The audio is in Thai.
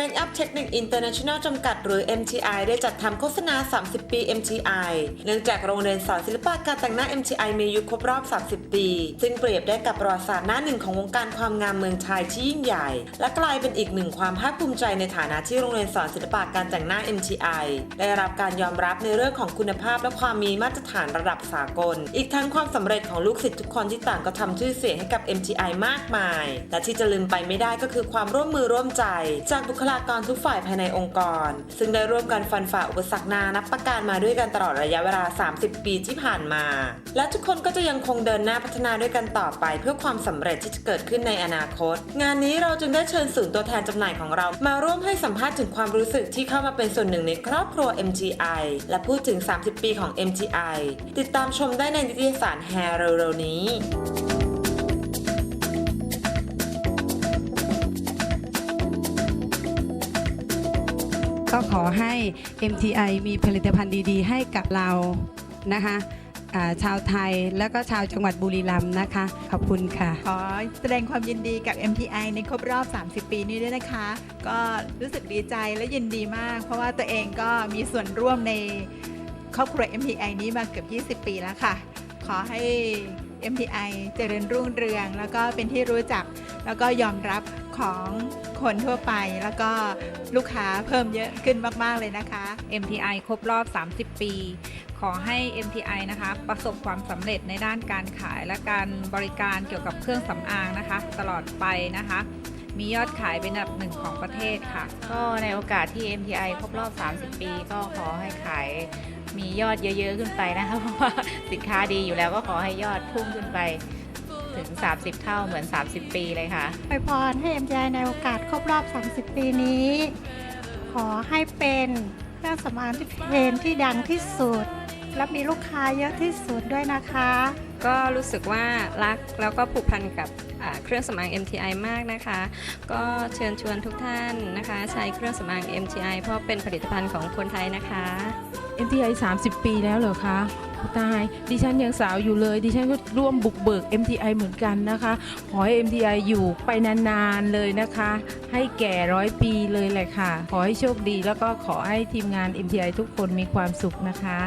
Makeup Technique International จำกัดหรือ MTI ได้จัดทำโฆษณา 30 ปี MTI เนื่องจากโรงเรียนสอนศิลปะการแต่งหน้า MTI มีอายุครบรอบ 30 ปี ซึ่งเปรียบได้กับประวัติศาสตร์หน้าหนึ่งของวงการความงามเมืองไทยที่ยิ่งใหญ่ และกลายเป็นอีกหนึ่งความภาคภูมิใจในฐานะที่โรงเรียนสอนศิลปะการแต่งหน้า MTI ได้รับการยอมรับในเรื่องของคุณภาพและความมีมาตรฐานระดับสากล อีกทั้งความสำเร็จของลูกศิษย์ทุกคนที่ต่างก็ทำชื่อเสียงให้กับ MTI มากมาย และที่จะลืมไปไม่ได้ก็คือความร่วมมือร่วมใจ จากบุคลากรทุกฝ่ายภายในองค์กร ซึ่งได้ร่วมกันฟันฝ่าอุปสรรคนานับประการมาด้วยกันตลอดระยะเวลา 30 ปีที่ผ่านมา และทุกคนก็จะยังคงเดินหน้าพัฒนาด้วยกันต่อไป เพื่อความสำเร็จที่จะเกิดขึ้นในอนาคต งานนี้เราจึงได้เชิญศูนย์ตัวแทนจำหน่ายของเรา มาร่วมให้สัมภาษณ์ถึงความรู้สึกที่เข้ามาเป็นส่วนหนึ่งในครอบครัว MGI และพูดถึง 30 ปีของ MGI ติดตามชมได้ในนิตยสารแฮร์เร็วๆนี้ ก็ขอให้ MTI มีผลิตภัณฑ์ดีๆ ให้กับเรานะคะชาวไทยแล้วก็ชาวจังหวัดบุรีรัมย์นะคะ ขอบคุณค่ะ ขอแสดงความยินดีกับ MTI ในครบรอบ 30 ปีนี้ด้วยนะคะ ก็รู้สึกดีใจและยินดีมาก เพราะว่าตัวเองก็มีส่วนร่วมในครอบครัว MTI นี้มาเกือบ 20 ปีแล้วค่ะ ขอให้ MTI เจริญรุ่งเรือง แล้วก็เป็นที่รู้จักแล้วก็ยอมรับของคนทั่วไป แล้วก็ลูกค้าเพิ่มเยอะขึ้นมาก ๆ เลยนะคะ MTI ครบรอบ 30 ปี ขอให้ MTI นะคะประสบความสำเร็จในด้านการขายและการบริการเกี่ยวกับเครื่องสำอางนะคะ ตลอดไปนะคะ มียอดขายเป็นอันดับหนึ่งของประเทศค่ะ ก็ในโอกาสที่ MTI ครบรอบ 30 ปี ก็ขอให้ขาย มียอดเยอะๆขึ้นไปนะคะเพราะว่าสินค้าดีอยู่แล้วก็ขอให้ยอดพุ่งขึ้นไปถึง 30 เท่าเหมือน 30 ปีเลยค่ะอวยพรให้ MTI ในโอกาสครบรอบ 30 ปีนี้ ขอให้เป็นเครื่องสำอางที่เพนที่ดังที่สุด และมีลูกค้าเยอะที่สุดด้วยนะคะ ก็รู้สึกว่ารักแล้วก็ผูกพันกับอ่าเครื่องสำอาง MTI มากนะคะ ก็เชิญชวนทุกท่านนะคะ ใช้เครื่องสำอาง MTI เพราะเป็นผลิตภัณฑ์ของคนไทยนะคะ MTI 30 ปีแล้วเหรอคะตายดิฉันยังสาวอยู่เลย ดิฉันก็ร่วมบุกเบิก MTI เหมือนกันนะคะ ขอให้ MTI อยู่ไปนานๆเลยนะคะ ให้แก่ร้อยปีเลยแหละค่ะ ขอให้โชคดีแล้วก็ขอให้ทีมงาน MTI ทุกคนมีความสุขนะคะ